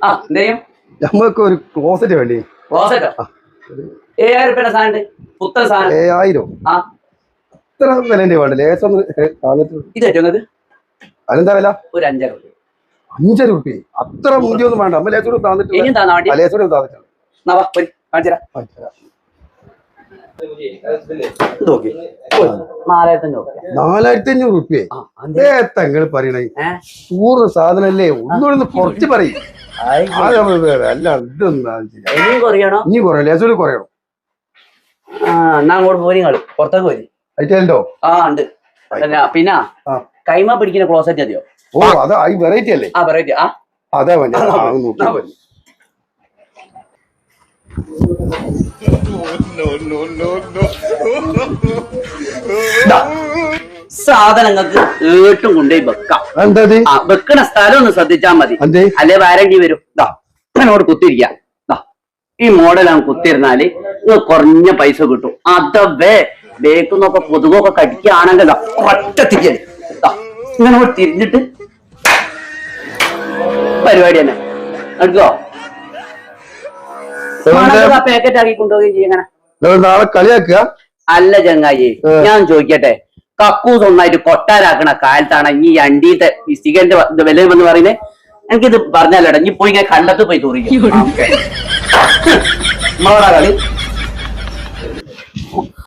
ആ എന്തേയും ഒരു ക്ലോസറ്റ് വേണ്ടി? ക്ലോസറ്റോ ഏഴായിരം രൂപയുടെ സാധനം പുത്തൻ സാധനം. ഏഴായിരം? ആ. ഇത്ര വിലന്റെ വേണ്ട ലേശം ഇത് അതിനെന്താ വില? ഒരു അഞ്ചര രൂപ അഞ്ചര രൂപ അത്ര മൂല്യൊന്നും വേണ്ട. അമ്മ ലേസോട് താന്നിട്ട് ഇനിയും താന്നാ വേണ്ടി ലേസോട് താന്നിട്ടാണ് എന്നാ വാ, കാണിച്ചു തരാം. നോക്കി. നാലായിരത്തി അഞ്ഞൂറ് നാലായിരത്തി അഞ്ഞൂറ് റുപ്യ തങ്ങൾ പറയണേ. ചൂറ് സാധനല്ലേ? ഒന്നുകൂടെ കുറച്ച് പറയും. അല്ല ഇതെന്താ കുറയണോ? ഇനി കുറയും ലേസോട് കുറയണം? എന്നാ അങ്ങോട്ട് പോരി കളി പുറത്തേക്ക് പോരി. അയറ്റോ ആ ഉണ്ട്. പിന്നെ കൈമ പിടിക്കുന്ന ക്ലോസറ്റ് മതിയോ? ഓ അതാ വെറൈറ്റി അല്ലേ? ആ വെറൈറ്റി ആ. അതാ വേണ്ട. നോക്കി. സാധനങ്ങൾക്ക് ഏട്ടും കൊണ്ടുപോയി വെക്കാം? ആ വെക്കണ സ്ഥലം ഒന്ന് ശ്രദ്ധിച്ചാൽ മതി അല്ലെ വാരണ്ടി വരും? ദാ കുത്തിരിക്കാം. ദാ ഈ മോഡലാണ് കുത്തിരുന്നാൽ കുറഞ്ഞ പൈസ കിട്ടും. അതവേ ബേക്കുന്നൊക്കെ കൊതുകൊക്കെ കടിക്കുകയാണെങ്കിൽ ഒറ്റ തിരിയൽ. ഇങ്ങനെ തിരിഞ്ഞിട്ട് പരിപാടി തന്നെ. എടുക്കോ? പാക്കറ്റ് ആക്കി കൊണ്ടുപോവുകയും ചെയ്യങ്ങനെ നാളെ കളിയാക്കുക? അല്ല ചങ്ങായി ഞാൻ ചോദിക്കട്ടെ കക്കൂസ് ഒന്നായിട്ട് കൊട്ടാരാക്കണ കാലത്താണ് ഈ അണ്ടീത്തെ സിഗന്റെ വില എന്ന് പറയുന്നത് എനിക്കിത് പറഞ്ഞാലോ ഇനി പോയി ഇങ്ങനെ കണ്ടത്ത് പോയി തൂറിക്കും. നമ്മളോടാ കളി?